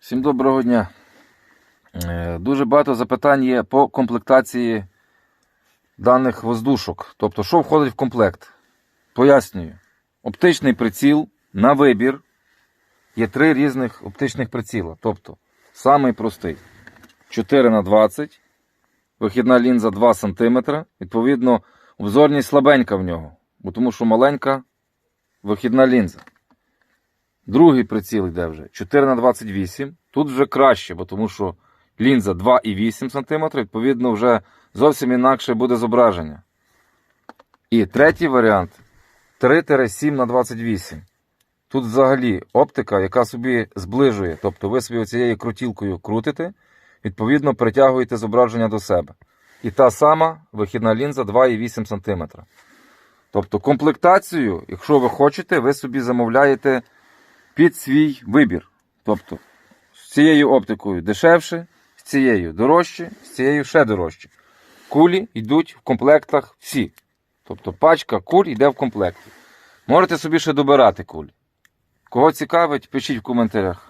Всім доброго дня. Е, Дуже багато запитань є по комплектації даних воздушок. Тобто, що входить в комплект? Пояснюю. Оптичний приціл на вибір. Є три різних оптичних приціла. Тобто, самий простий 4 на 20 вихідна лінза 2 см. Відповідно, обзорність слабенька в нього, тому що маленька вихідна лінза. Другий приціл йде вже 4 на 28 Тут вже краще, бо тому що лінза 2,8 см, відповідно, вже зовсім інакше буде зображення. І третій варіант 3-7 на 28 Тут взагалі оптика, яка собі зближує. Тобто ви собі цією крутілкою крутите, відповідно, притягуєте зображення до себе. І та сама вихідна лінза 2,8 см. Тобто комплектацію, якщо ви хочете, ви собі замовляєте під свій вибір. Тобто з цією оптикою дешевше, з цією дорожче, з цією ще дорожче. Кулі йдуть в комплектах всі. Тобто пачка куль йде в комплекті. Можете собі ще добирати кулі. Кого цікавить, пишіть в коментарях.